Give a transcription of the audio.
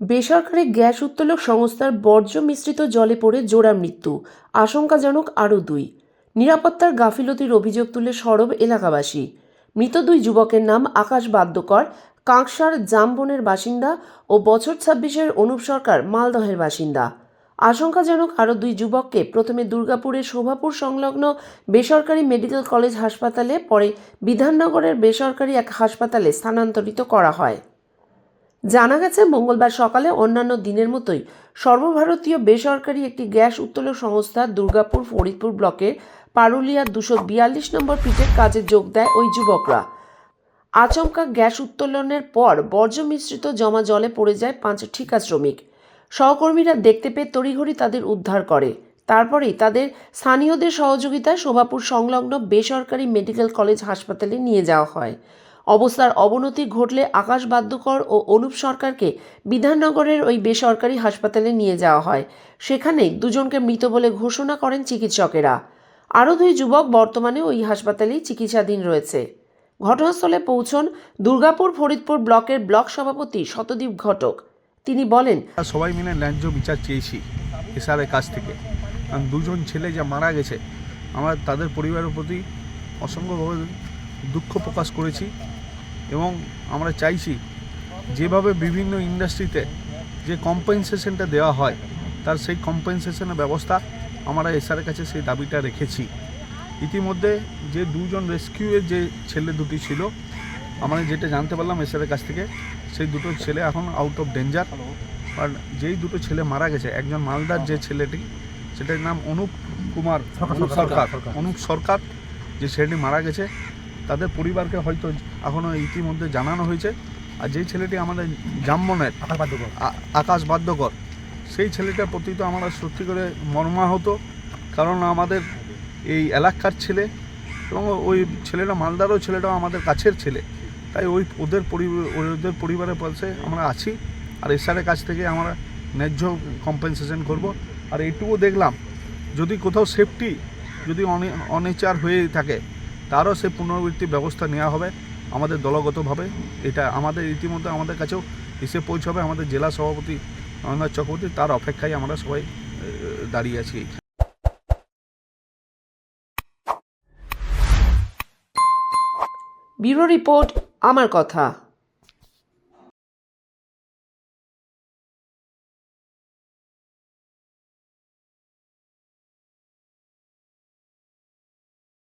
বেসরকারি গ্যাস উত্তোলক সংস্থার বর্জ্য মিশ্রিত জলে পড়ে জোড়া মৃত্যু, আশঙ্কাজনক আরও দুই। নিরাপত্তার গাফিলতির অভিযোগ তুলে সরব এলাকাবাসী। মৃত দুই যুবকের নাম আকাশ বাদ্যকর, কাঁকসার জামবনের বাসিন্দা ও বছর ছাব্বিশের অনুপ সরকার মালদহের বাসিন্দা। আশঙ্কাজনক আরও দুই যুবককে প্রথমে দুর্গাপুরের শোভাপুর সংলগ্ন বেসরকারি মেডিকেল কলেজ হাসপাতালে, পরে বিধাননগরের বেসরকারি এক হাসপাতালে স্থানান্তরিত করা হয়। জানা গেছে, মঙ্গলবার সকালে অন্যান্য দিনের মতোই সর্বভারতীয় বেসরকারি একটি গ্যাস উত্তোলক সংস্থা দুর্গাপুর ফরিদপুর ব্লকের পারুলিয়া দুশো বিয়াল্লিশ নম্বর পিটের কাজে যোগ দেয় ওই যুবকরা। আচমকা গ্যাস উত্তোলনের পর বর্জ্য মিশ্রিত জমা জলে পড়ে যায় পাঁচ ঠিকা শ্রমিক। সহকর্মীরা দেখতে পেয়ে তড়িঘড়ি তাদের উদ্ধার করে। তারপরেই তাদের স্থানীয়দের সহযোগিতায় শোভাপুর সংলগ্ন বেসরকারি মেডিকেল কলেজ হাসপাতালে নিয়ে যাওয়া হয়। অবস্থার অবনতি ঘটলে আকাশ বাদ্যকর ও অনুপ সরকারকে বিধাননগরের ওই বেসরকারি হাসপাতালে নিয়ে যাওয়া হয়। সেখানেই দুজনকে মৃত বলে ঘোষণা করেন চিকিৎসকেরা। আরও দুই যুবক বর্তমানে ওই হাসপাতালেই চিকিৎসাধীন রয়েছে। ঘটনাস্থলে পৌঁছন দুর্গাপুর ফরিদপুর ব্লকের ব্লক সভাপতি শতদীপ ঘটক। তিনি বলেন, সবাই মিলে ন্যায্য বিচার চেয়েছি এসআরের কাছ থেকে। কারণ দুজন ছেলে যা মারা গেছে, আমরা তাদের পরিবারের প্রতি অসংখ্যভাবে দুঃখ প্রকাশ করেছি এবং আমরা চাইছি যেভাবে বিভিন্ন ইন্ডাস্ট্রিতে যে কম্পেনসেশনটা দেওয়া হয় তার সেই কম্পেনসেশনের ব্যবস্থা আমরা এসআরের কাছে সেই দাবিটা রেখেছি। ইতিমধ্যে যে দুজন রেস্কিউয়ের যে ছেলে দুটি ছিল আমরা যেটা জানতে পারলাম এসআরের কাছ থেকে সেই দুটো ছেলে এখন আউট অফ ডেঞ্জার আর যেই দুটো ছেলে মারা গেছে একজন মালদার যে ছেলেটি সেটার নাম অনুপ কুমার অনুপ সরকার। অনুপ সরকার যে ছেলেটি মারা গেছে তাদের পরিবারকে হয়তো এখনও ইতিমধ্যে জানানো হয়েছে। আর যেই ছেলেটি আমাদের জাম্বনের আ- আকাশ বাধ্যকর সেই ছেলেটার প্রতি তো আমরা সত্যি করে মর্মাহত কারণ আমাদের এই এলাকার ছেলে এবং ওই ছেলেটা মালদারও ছেলেটাও আমাদের কাছের ছেলে। তাই ওই ওদের পরিবার ওদের পরিবারের পাশে আমরা আছি আর এসআরের কাছ থেকে আমরা ন্যায্য কম্পেনসেশন করব। আর এইটুকু দেখলাম যদি কোথাও সেফটি যদি অনে- অনেচার হয়ে থাকে তারও সে পুনরাবৃত্তি ব্যবস্থা নেওয়া হবে আমাদের দলগতভাবে। এটা আমাদের ইতিমধ্যে আমাদের কাছেও এসে পৌঁছবে আমাদের জেলা সভাপতি অনাথ চক্রবর্তী, তার অপেক্ষায় আমরা সবাই দাঁড়িয়ে আছি ব্যুরো রিপোর্ট, আমার কথা।